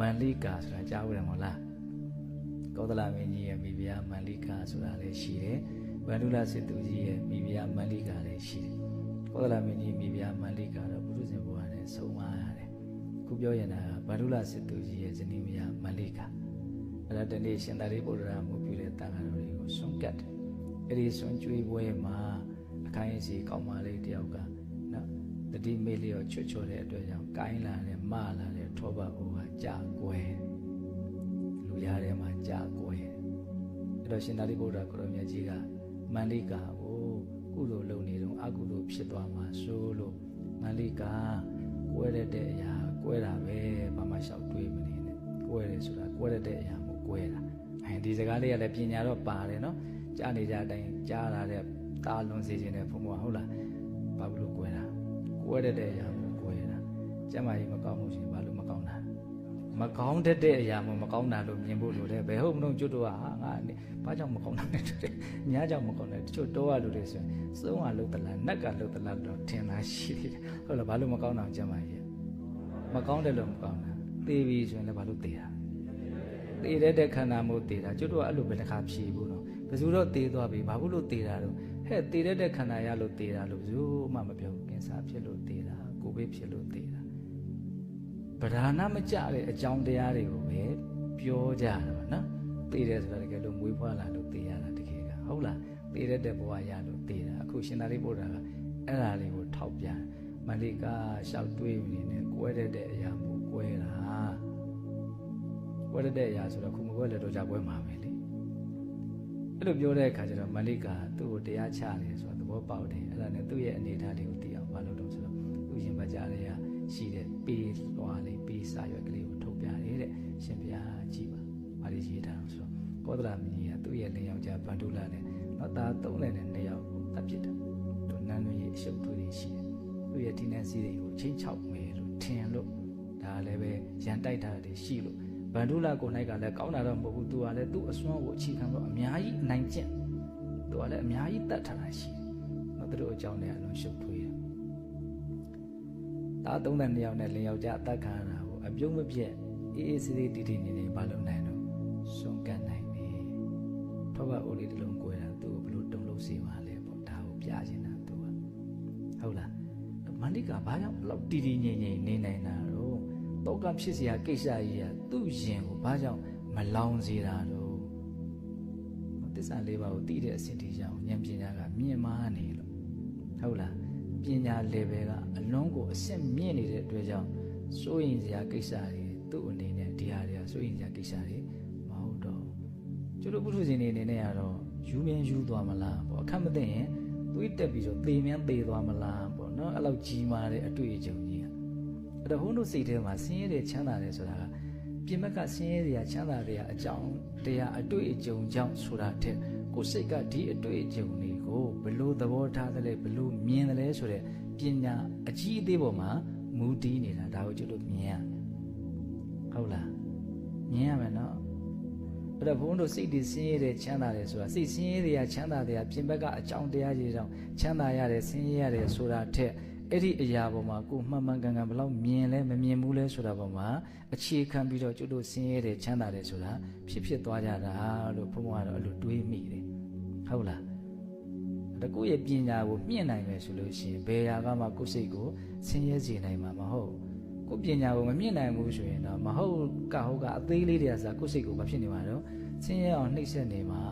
မန္လိကာဆိုတာကြားဘူးတယ်မဟုတ်လားကောသလမင်းကြီးရဲ့မိဖုရားမန္လိကာဆိုတာလည်းရှိတယ်ဗန္ဓုလစစ်သူကြီးရဲ့မိဖုရားမန္လိကာလည်းရှိတယ်ကောသလမင်းကြီးမိဖုရားမန္လိကာတော့ဘုရုဇင်ဘုရားနဲ့ဆုံးမရတယ်ခုပြောရင်တာဗန္ဓုလစစ်သူကြီးရဲ့ဇနီးမယားမန္လိကာအဲ့ဒါတနေ့ရှင်သာရိပုတ္တရာမူပြုတဲ့တန်ခါတော်တွေကိုဆွန့်ကတ်တယ်အဲ့ဒီဆွန့်ကျွေးပွဲမှာအခိုင်းအစီကောင်းမလေးတယောက်ကနော် တတိမေ့လျော့ချွတ်ချော်တဲ့အတွက်ကြောင့်ကိုင်းလာတယ်မလာတယ်ထောပတ်ဘုရားကြာကွယ်လူရားထဲမှာကြာကွယ်အဲ့တော့ရှင်သာရိပုတ္တရာကိုရောမြတ်ကြီးကမန္လိကာကိုကုသိုလ်လုပ်နေတော့အကုသိုလ်ဖြစ်သွားမှာဆိုလို့မန္လိကာကွဲရတဲ့အရာကွဲတာပဲဘာမှလျှောက်တွေးမနေနဲ့ကွဲတယ်ဆိုတာကွဲရတဲ့အရာမို့ကွဲတာအဲဒီစကားလေးကလည်းပညာတော့ပါတယ်နော်ကြားနေကြအတိုင်းကြားလာတဲ့တာလွန်စေခြင်းနဲ့ဘုံဘဟုတ်လားဘာလို့ကွဲတာ ကွဲရတဲ့အရာမို့ကွဲတာကျမကြီးမကောင်းမှုရှင်ဘာလို့မကောင်းတာမကောင်းတတ်တဲ့အရာမို့မကောင်းတာလို့မြင်ဖို့လိုတယ်ဘယ်ဟုတ်မလို့ကျွတ်တော့ဟာငါဘာကြောင့်မကောင်းတာလဲတဲ့ညာကြောင့်မကောင်းတယ်တချို့တော့ရလို့လေဆိုရင်စုံးကလုတ်တလားနက်ကလုတ်တလားတော့ထင်တာရှိတယ်ဟုတ်လားဘာလို့မကောင်းတာကျမကြီးမကောင်းတယ်လို့မကောင်းတာသေပြီဆိုရင်လည်းဘာလို့သေတာသေတဲ့တဲ့ခန္ဓာမို့သေတာကျွတ်တော့အဲ့လိုပဲတစ်ခါဖြေဘူးနော်ဘယ်သူတော့သေသွားပြီဘာလို့လို့သေတာတော့ဟဲ့သေတဲ့တဲ့ခန္ဓာရလို့သေတာလို့ဘယ်သူမှမပြောဘူးကင်ဆာ ဖြစ်လို့သေတာကိုဗစ်ဖြစ်လို့သေတာဗဒာနာမကြတဲ့အကြောင်းတရားတွေကိုပဲပြောကြတာပါနော်သေတယ်ဆိုတာတကယ်လို့မွေးဖွားလာလို့သေရတာတကယ်ကဟုတ်လားသေတဲ့တဲ့ဘဝရလို့သေတာအခုရှင်သာရိပုတ္တရာကအဲ့ဒါလေးကိုထောက်ပြမန္လိကလျှောက်တွေးနေနဲ့ကွဲတဲ့တဲ့အရာမို့ကွဲတာကွဲတဲ့တဲ့အရာဆိုတော့ခုမကွဲလည်းတော့ကြကွဲမှာပဲလေအဲ့လိုပြောတဲ့အခါကျတော့မန္လိကသူ့ကိုတရားချတယ်ဆိုတော့သဘောပေါက်တယ်အဲ့ဒါနဲ့သူ့ရဲ့အနေအထားလေးကိုသိအောင် မလုပ်တော့ဆိုတော့သူရှင်ဘကြလေးကရှိတဲ့ပေးလွှာလေးပေးစာရွက်ကလေးကိုထုတ်ပြတယ်တဲ့ရှင်ဘုရားကြည့်ပါဘာလို့ရေးထားအောင်ဆိုတော့ကောသလမင်းကြီးကသူ့ရဲ့လင်ယောက်ျားဗန္ဓုလနဲ့တော့သားသုံးလည်းနဲ့နှစ်ယောက်ကိုတတ်ပြစ်တယ်သူနန်းလွင်ရဲ့အရှုပ်တွေးရှိတယ်သူ့ရဲ့ဒီနန်းစည်းတွေကိုချင်းချောက်မယ်လို့ထင်လို့ဒါလည်းပဲရန်တိုက်တာတွေရှိလို့ဗန္ဓုလကို၌ကလည်းကောင်းတာတော့မဟုတ်ဘူးသူကလည်းသူ့အစွမ်းကိုအခြေခံတော့အများကြီးအနိုင်ကျင့်သူကလည်းအများကြီးတတ်ထားတာရှိတယ်နော်သူတို့အကြောင်းနဲ့အလုံးရှုပ်ထွေး တယ်ဒါ32ယောက်နဲ့လင်ယောက်ျားအသက်ခံရတာကိုအပြုံးမပြက်အေးအေးဆေးဆေးတည်တည်နေနေမလုပ်နိုင်တော့ဆုံးကတ်နိုင်ပြီထောက်ဘအိုလေးတစ်လုံးကွဲတာသူ့ကိုဘလို့တုံလို့စီပါလဲပေါ့ဒါကိုပြချင်တာသူကဟုတ်လားမန္တိကဘာကြောင့်ဘလို့တည်တည်ငြိမ်ငြိမ်နေနိုင်တာတော့တောကဖြစ်เสียကိစ္စကြီးကသူ့ရင်ကိုဘာကြောင့်မလောင်စေတာတော့သစ္စာလေးပါးကိုသိတဲ့အစဉ်တီကြောင့်ဉာဏ်ပညာကမြင့်မားနေလို့ဟုတ်လား ပညာ level ကအလုံးကိုအဆင့်မြင့်နေတဲ့အတွက်ကြောင့်စိုးရင်စရာကိစ္စတွေသူ့အနေနဲ့ဒီဟာတွေကစိုးရင်စရာကိစ္စတွေမဟုတ်တော့ကျွတ်တို့ပုထုဇဉ်တွေအနေနဲ့ကတော့ယူမြင်ယူသွားမလားပေါ့အခက်မသိရင်သွေးတက်ပြီးတော့သေမြန်းသေသွားမလားပေါ့နော်အဲ့လောက်ကြီးမားတဲ့အတွေ့အကြုံကြီးကအဲ့တော့ဘုန်းတို့စိတ်ထဲမှာဆင်းရဲတဲ့ချမ်းသာတယ်ဆိုတာကပြင်မကဆင်းရဲစရာချမ်းသာတွေအကြောင်းတရားအတွေ့အကြုံကြောင့်ဆိုတာတဲ့ ကိုယ်စိတ်ကဒီအတွေ့အကြုံတွေကိုဘလို့သဘောထားသလဲဘလို့မြင်တယ်လဲဆိုတဲ့ပညာအကြီးအသေးပေါ်မှာမူတည်နေတာဒါကိုကျွတ်တို့မြင်ရဟုတ်လားမြင်ရမယ်နော်အဲ့တော့ဘုန်းတို့စိတ်တွေဆင်းရဲတဲ့ချမ်းသာတယ်ဆိုတာစိတ်ဆင်းရဲတွေကချမ်းသာတွေကပြင်ဘက်ကအကြောင်းတရားကြီးကြောင့်ချမ်းသာရတယ်ဆင်းရဲရတယ်ဆိုတာထက် အဲ့ဒီအရာပေါ်မှာကိုမှန်မှန်ကန်ကန်ဘယ်လောက်မြင်လဲမမြင်ဘူးလဲဆိုတာပေါ်မှာအခြေခံပြီးတော့ကျွတ်တို့ဆင်းရဲတယ်ချမ်းသာတယ်ဆိုတာဖြစ်ဖြစ်သွားကြတာလို့ဘုန်းဘုန်းကတော့အဲ့လိုတွေးမိတယ်ဟုတ်လားတကူရဲ့ပညာကိုမြင့်နိုင်မယ်ဆိုလို့ရှိရင်ဘယ်ရာကမှကိုယ်စိတ်ကိုဆင်းရဲစေနိုင်မှာမဟုတ်ကိုယ်ပညာကိုမမြင့်နိုင်ဘူးဆိုရင်တော့မဟုတ်ကဟုတ်ကအသေးလေးတွေကစားကိုယ်စိတ်ကိုမဖြစ်နေမှာတော့ဆင်းရဲအောင်နှိမ့်ဆက်နေမှာ